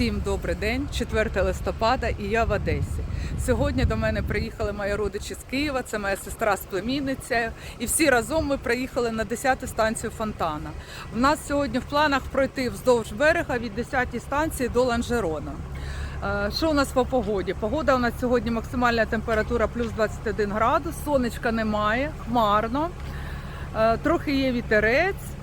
Всім добрий день, 4 листопада, і я в Одесі. Сьогодні до мене приїхали мої родичі з Києва, це моя сестра з племінницею. І всі разом ми приїхали на 10-ту станцію Фонтана. У нас сьогодні в планах пройти вздовж берега від 10-ї станції до Ланжерона. Е, Що у нас по погоді? Погода у нас сьогодні максимальна температура плюс 21 градус, сонечка немає, хмарно, Е, трохи є вітерець.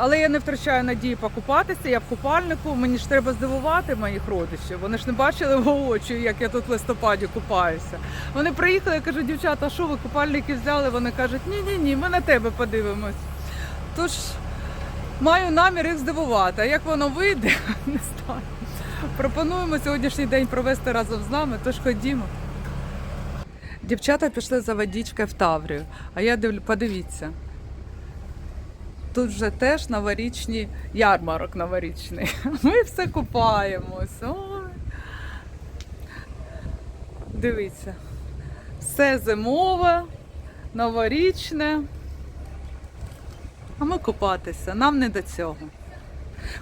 Але я не втрачаю надії покупатися. Я в купальнику. Мені ж треба здивувати моїх родичів. Вони ж не бачили воочию, як я тут в листопаді купаюся. Вони приїхали, я кажу, дівчата, що ви купальники взяли? Вони кажуть, ні, ні, ми на тебе подивимось. Тож маю намір їх здивувати. А як воно вийде, не знаю. Пропонуємо сьогоднішній день провести разом з нами, тож ходімо. Дівчата пішли за водичкою в Таврію, а я дивлю, подивіться. Тут вже теж новорічні ярмарок новорічний. Ми все купаємось. Ой. Дивіться. Все зимове, новорічне. А ми купатися, нам не до цього.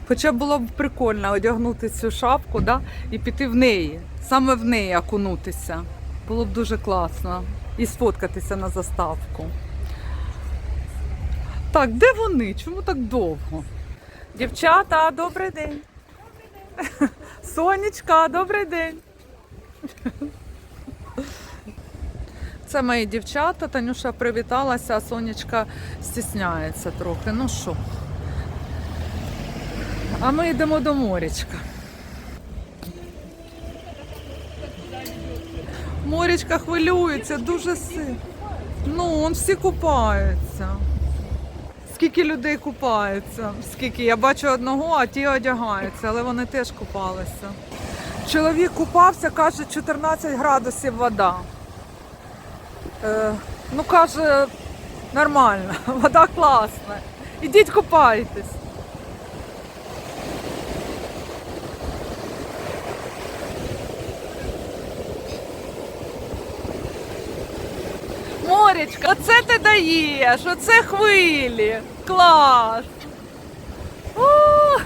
Хоча було б прикольно одягнути цю шапку да, і піти в неї, саме в неї окунутися. Було б дуже класно. І сфоткатися на заставку. Так, де вони? Чому так довго? Дівчата, добрий день. Сонечка, добрий день. Це мої дівчата. Танюша привіталася, а сонечка стісняється трохи. Ну що? А ми йдемо до морячка. Морячка хвилюється дуже сильно. Ну, он всі купаються. Скільки людей купаються? Скільки? Я бачу одного, а ті одягаються, але вони теж купалися. Чоловік купався, каже, 14 градусів вода. Е, ну, каже, нормально, вода класна. Ідіть купайтесь. Морячка, оце ти даєш, оце хвилі. Клас. О,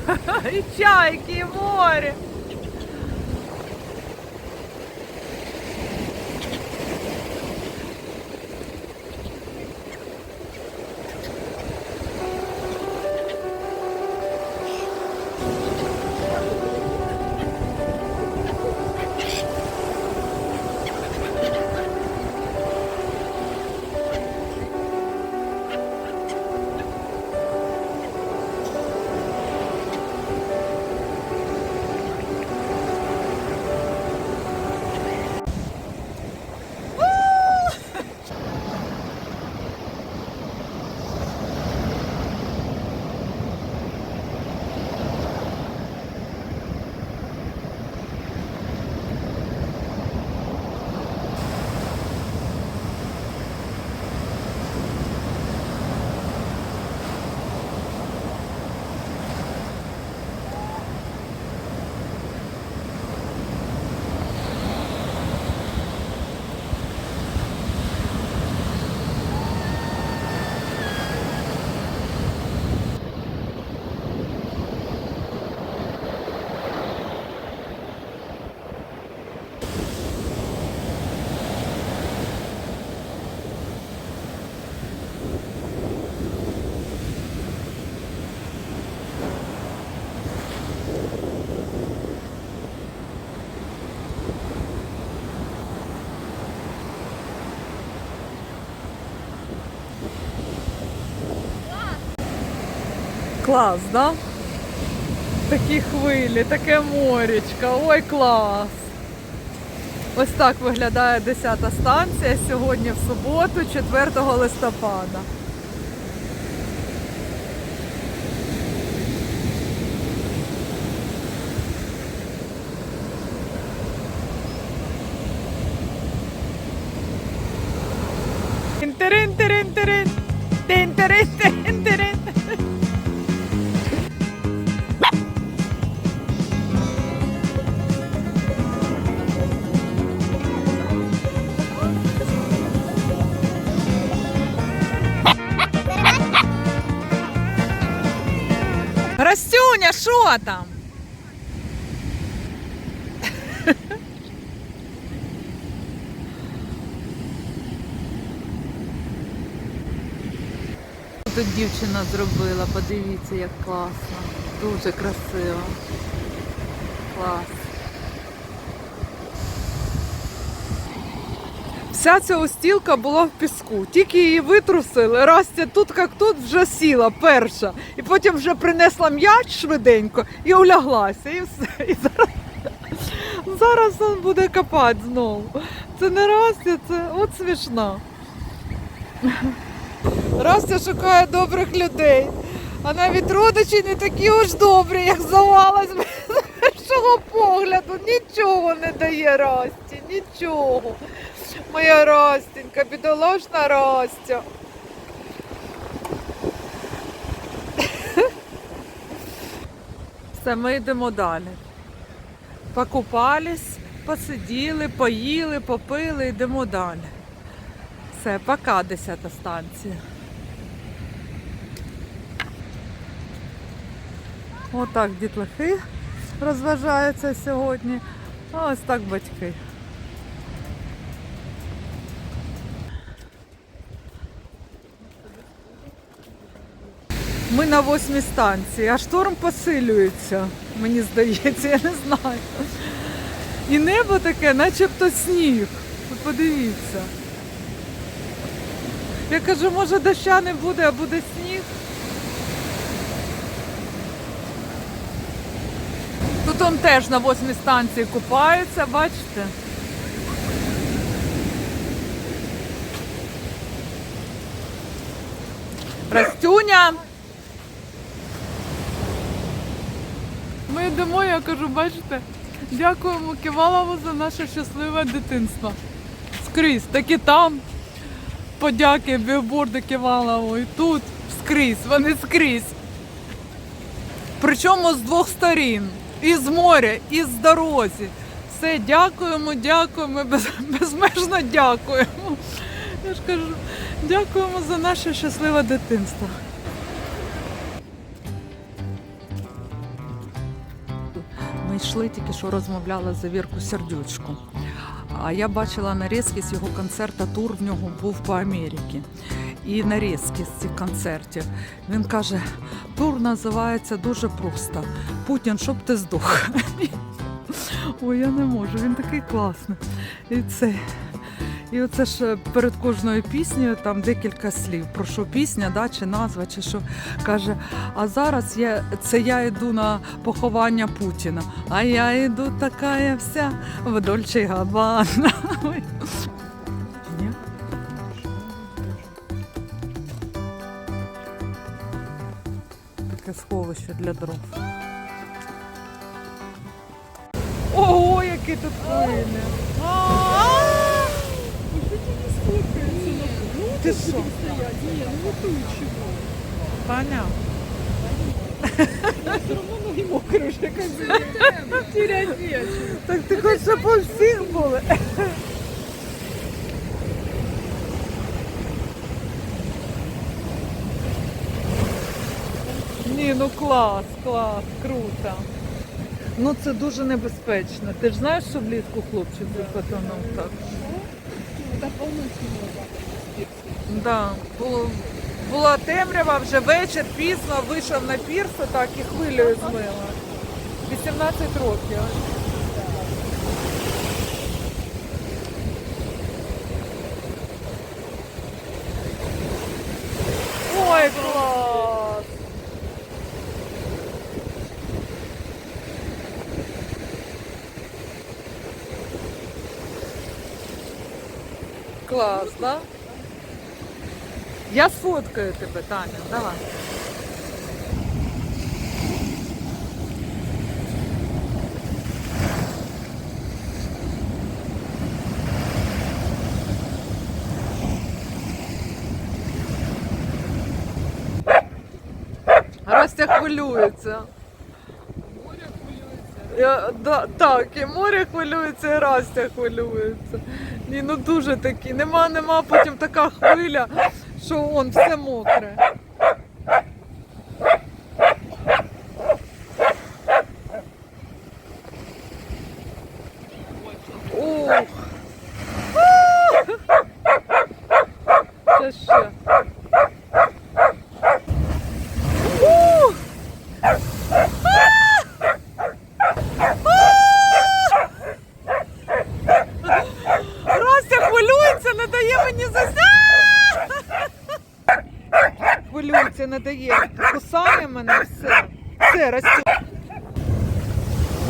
і чайки, і море. Клас, да? Такі хвилі, таке морічка, ой клас. Ось так виглядає 10-та станція сьогодні в суботу, 4 листопада. Тут дівчина зробила, подивіться, як класно. Дуже красиво. Клас. Вся ця устілка була в піску, тільки її витрусили. Растя тут як тут вже сіла перша. І потім вже принесла м'яч швиденько і уляглася. І все. І зараз, зараз він буде копати знову. Це не Растя, це от смішно. Растя шукає добрих людей. А навіть родичі не такі уж добрі, як здавалось би з першого погляду. Нічого не дає Расті, нічого. Моя Растенька, бідолашна Растя. Все, ми йдемо далі. Покупались, посиділи, поїли, попили, йдемо далі. Все, пока, 10 станція. Отак дітлахи розважаються сьогодні. А ось так батьки. Ми на восьмій станції, а шторм посилюється, мені здається, я не знаю. І небо таке, начебто сніг. Ви подивіться. Я кажу, може доща не буде, а буде сніг. Тут он теж на восьмій станції купаються, бачите? Растюня. Ми йдемо, я кажу, бачите, дякуємо Ківалову за наше щасливе дитинство. Скрізь, так і там подяки, білборди Ківалову, і тут скрізь, вони скрізь. Причому з двох сторін. І з моря, і з дорозі. Все, дякуємо, дякуємо, без, безмежно дякуємо. Я ж кажу, дякуємо за наше щасливе дитинство. Ми йшли, тільки що розмовляли за Вірку Сердючку. А я бачила нарізки з його концерта, тур в нього був по Америці. І нарізки з цих концертів. Він каже, тур називається дуже просто. Путін, щоб ти здох. Ой, я не можу, він такий класний. І це. І оце ж перед кожною піснею там декілька слів. Про що пісня, да, чи назва, чи що каже. А зараз я це я йду на поховання Путіна. А я йду така вся в Дольче Габана. Таке сховище для дров. Ого, які тут хвилі! А-а-а! Ти що? Таня. Так ти хочеш, щоб у всіх були? Ні, ну клас, клас, круто. Ну це дуже небезпечно. Ти ж знаєш, що влітку хлопчик потонув так? Да, було, була темрява, вже вечір, пізно, вийшов на пірс, так і хвилею змила. 18 років. Ой, клас! Клас, да? Я сфоткаю тебе, Таня, давай. Ростя хвилюється. Я, да, так, і море хвилюється, і Растя хвилюється. Ні, ну дуже такі. Нема, нема, потім така хвиля, що он все мокре. Oh! Дає. Кусає мене все. Все, Растю.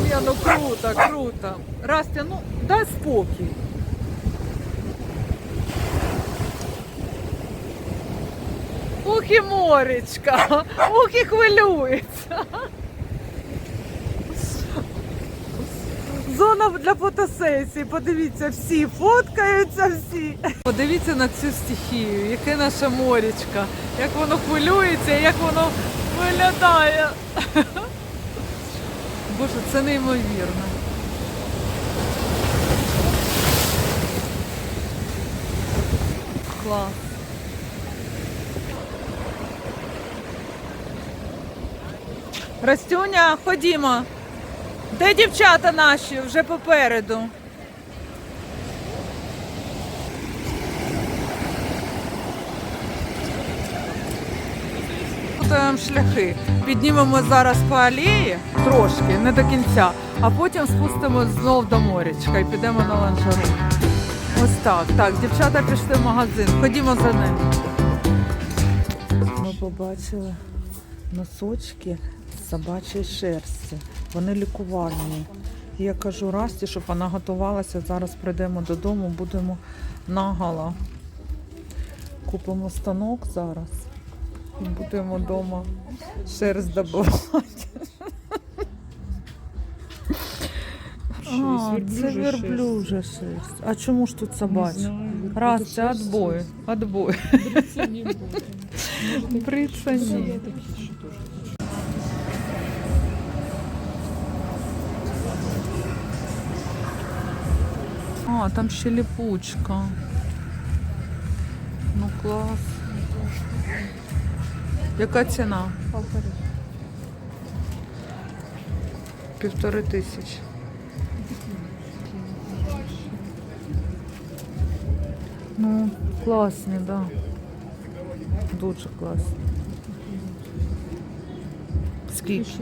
Ні, ну круто, круто. Растя, ну дай спокій. Ух і моречка, ух і хвилюється. Для фотосесії. Подивіться, всі фоткаються всі. Подивіться на цю стихію, яке наше морічка, як воно хвилюється, як воно виглядає. Боже, це неймовірно. Клас. Растюня, ходімо. Де дівчата наші? Вже попереду. Плутаємо шляхи. Піднімемо зараз по алеї трошки, не до кінця, а потім спустимо знов до морячка і підемо на ланжеру. Ось так. Так, дівчата пішли в магазин. Ходімо за ними. Ми побачили носочки собачої шерсті. Вони лікувальні. І Я кажу Расті, щоб вона готувалася. Зараз прийдемо додому, будемо наголо. Купимо станок зараз і будемо вдома шерсть добувати. А, це верблюжа шерсть. А чому ж тут собача? Раз, це отбой. Отбой. Бриться ні. А, там ще липучка. Ну клас. Яка ціна? Півтори тисячі. Ну, класні, так. Да. Дуже класні. Скільки?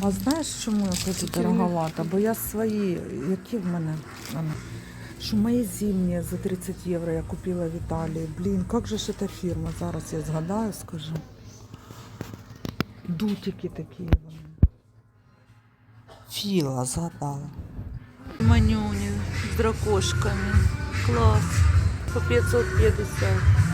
А знаєш, чому я кажу дороговато? Бо я свої, які в мене, що мої зимні за 30 євро я купила в Італії. Блін, як же ж ця фірма? Зараз я згадаю, скажу. Дутики такі вони. Філа згадала. Манюні з дракошками. Клас. По 550.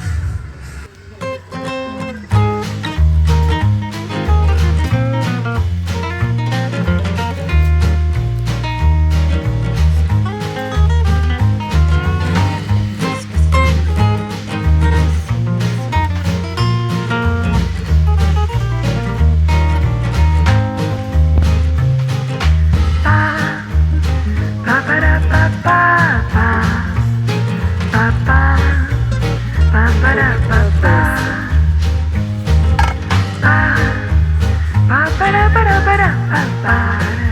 Ми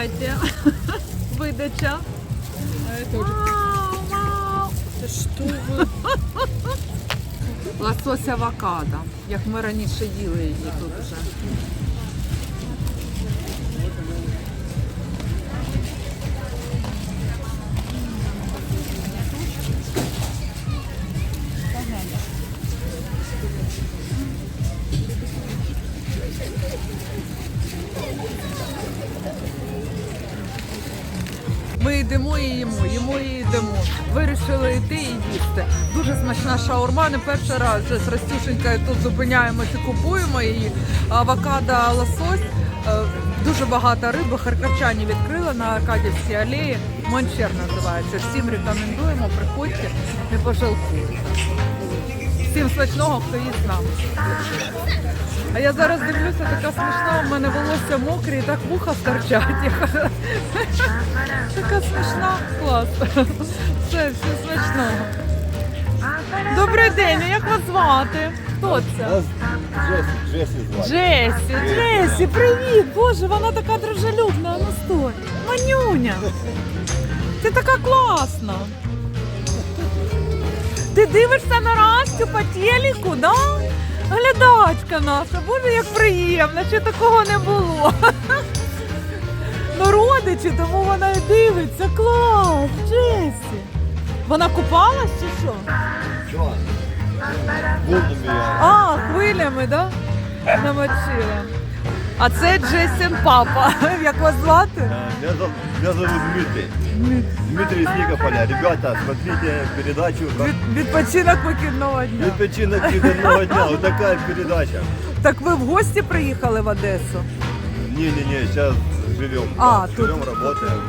Давайте. Видача. Вау, вау. Да что вы? Лосось авокадо, як ми раніше їли її тут вже. Їмо і йдемо. Вирішили йти і їсти. Дуже смачна шаурма. Не перший раз вже з Растюшенькою тут зупиняємося, купуємо її. Авокадо, лосось. Е, Дуже багато риби. Харківчані відкрили на Аркадівській алеї. Мончер називається. Всім рекомендуємо. Приходьте, не пожалкуйте. Всім смачного, хто їсть з нами. А я зараз дивлюся, така смішна, у мене волосся мокрі і так вуха стирчать. Така смішна, клас. Все, всім смачного. Добрий день, як вас звати? Хто це? Джесі, Джесі звати. Джесі, Джесі, привіт! Боже, вона така дружелюбна, ну стой. Манюня. Ти така класна. Ти дивишся на Растю по телеку, да? Глядачка наша, боже, як приємно, ще такого не було. Ну, родичі, тому вона і дивиться. Клас, Джесі. Вона купалась чи що? Волнами я. А, хвилями, да? Намочила. А це Джесін папа. Як вас звати? А, Меня зовут, меня зовут Дмитрий. Дмитрий из Никополя. Ребята, смотрите передачу Від, відпочинок вихідного дня. «Відпочинок відданого дня». Вот такая передача. Так ви в гості приїхали в Одесу? Не-не-не, сейчас живем. А, тут- Живем, работаем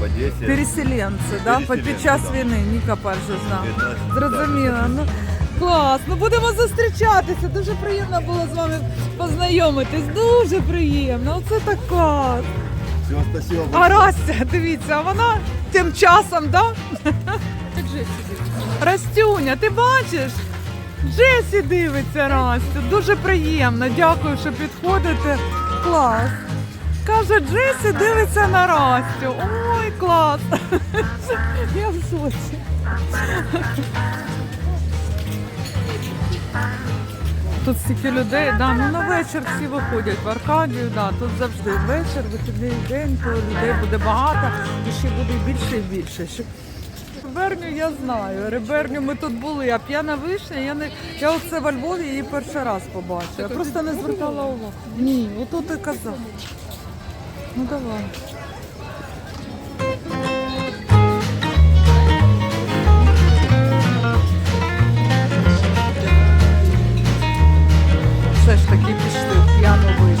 в Одессе. Переселенці, да? Переселенці, Під час да. війни Нікополь же знав. Зрозуміло. Ну, клас. Ну будемо зустрічатися. Дуже приємно було з вами познайомитись. Дуже приємно. Оце так клас. Все, спасибо. А Растя, дивіться, а вона тим часом, да? Растюня, ти бачиш? Джесі дивиться Растю. Дуже приємно. Дякую, що підходите. Клас. Каже, Джесі дивиться на Растю. Ой, клас. Я в шоці. Тут стільки людей, да, ну на вечір всі виходять в Аркадію, да, тут завжди вечір, вихідний день, то людей буде багато і ще буде більше і більше. Реберню я знаю. Реберню ми тут були, а п'яна вишня, я не я оце во Львові її перший раз побачила. Я просто не звертала увагу. Ні, отут і казав. Ну давай. Пішли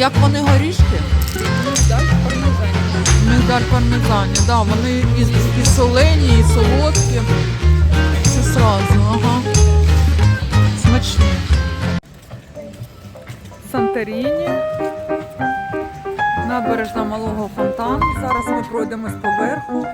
Як вони горішки? Мигдаль пармезані. Да, вони і, і солені, і солодкі. Все сразу, ага. Смачні. Санторіні. Набережна малого фонтану. Зараз ми пройдемось поверху.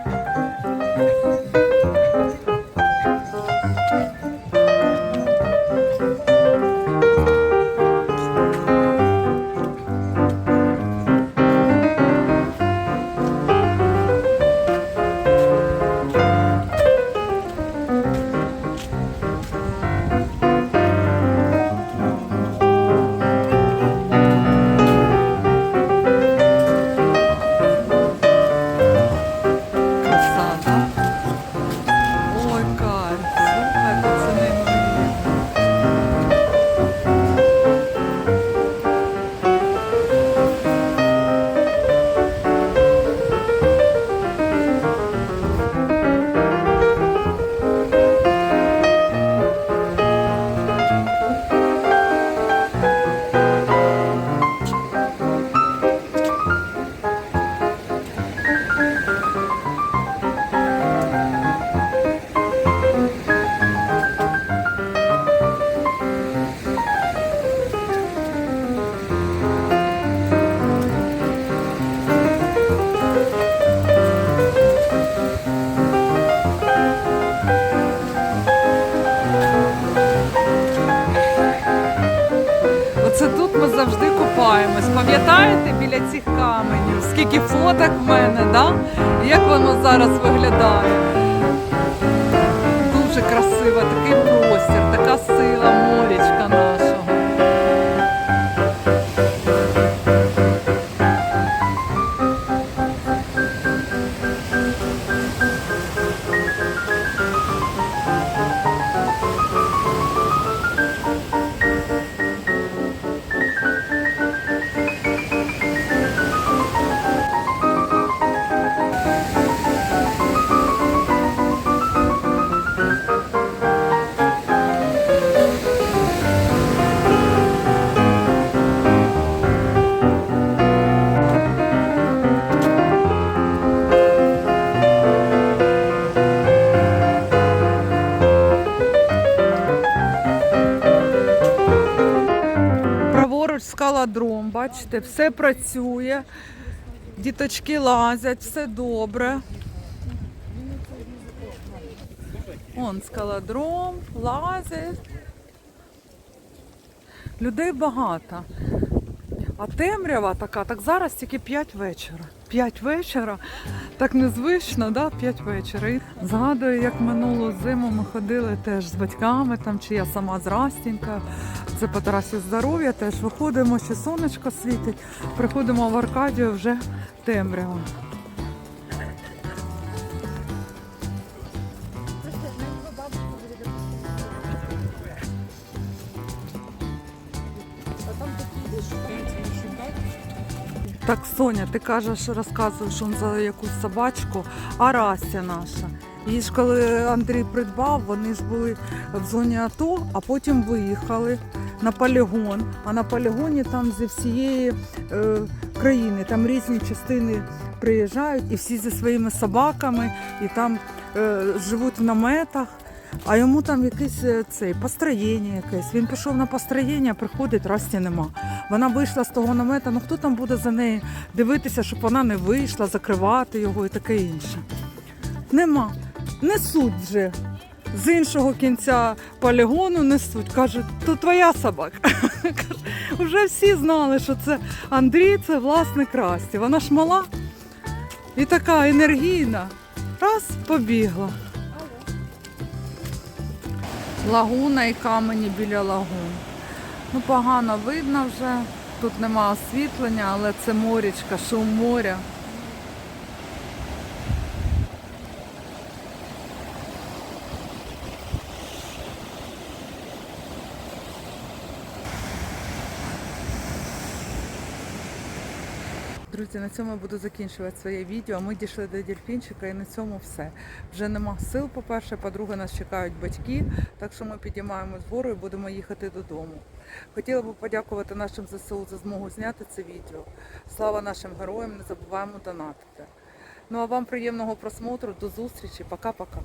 Скільки фоток в мене, да? Як воно зараз виглядає? Дуже красиво, такий простір, така сила морічка бачите, все працює, діточки лазять, все добре. Он скалодром, лазять. Людей багато. А темрява така, так зараз тільки 5 вечора. 5 вечора, так незвично, да? 5 вечора. Згадую, як минулу зиму ми ходили теж з батьками, там, чи я сама з. Це по трасі здоров'я теж виходимо, ще сонечко світить, приходимо в Аркадію вже темрява. Так, Соня, ти кажеш, розказуєш он за якусь собачку, а Растя наша. Її ж коли Андрій придбав, вони ж були в зоні АТО, а потім виїхали на полігон. А на полігоні там зі всієї е, країни, там різні частини приїжджають, і всі зі своїми собаками, і там е, живуть в наметах. А йому там якесь е, цей построєння якесь. Він пішов на построєння, приходить, Расті нема. Вона вийшла з того намета. Ну хто там буде за нею дивитися, щоб вона не вийшла, закривати його і таке інше. Нема. Несуть вже. З іншого кінця полігону несуть. Кажуть, то твоя собака. Вже всі знали, що це Андрій, це власник Расті. Вона ж мала і така енергійна. Раз побігла. Лагуна і камені біля лагун. Ну, погано видно вже. Тут нема освітлення, але це морічка, шум моря. Друзі, на цьому я буду закінчувати своє відео. Ми дійшли до дельфінчика і на цьому все. Вже нема сил, по-перше, по-друге, нас чекають батьки, так що ми підіймаємось вгору і будемо їхати додому. Хотіла б подякувати нашим ЗСУ за змогу зняти це відео. Слава нашим героям, не забуваємо донатити. Ну а вам приємного просмотру, до зустрічі, пока-пока.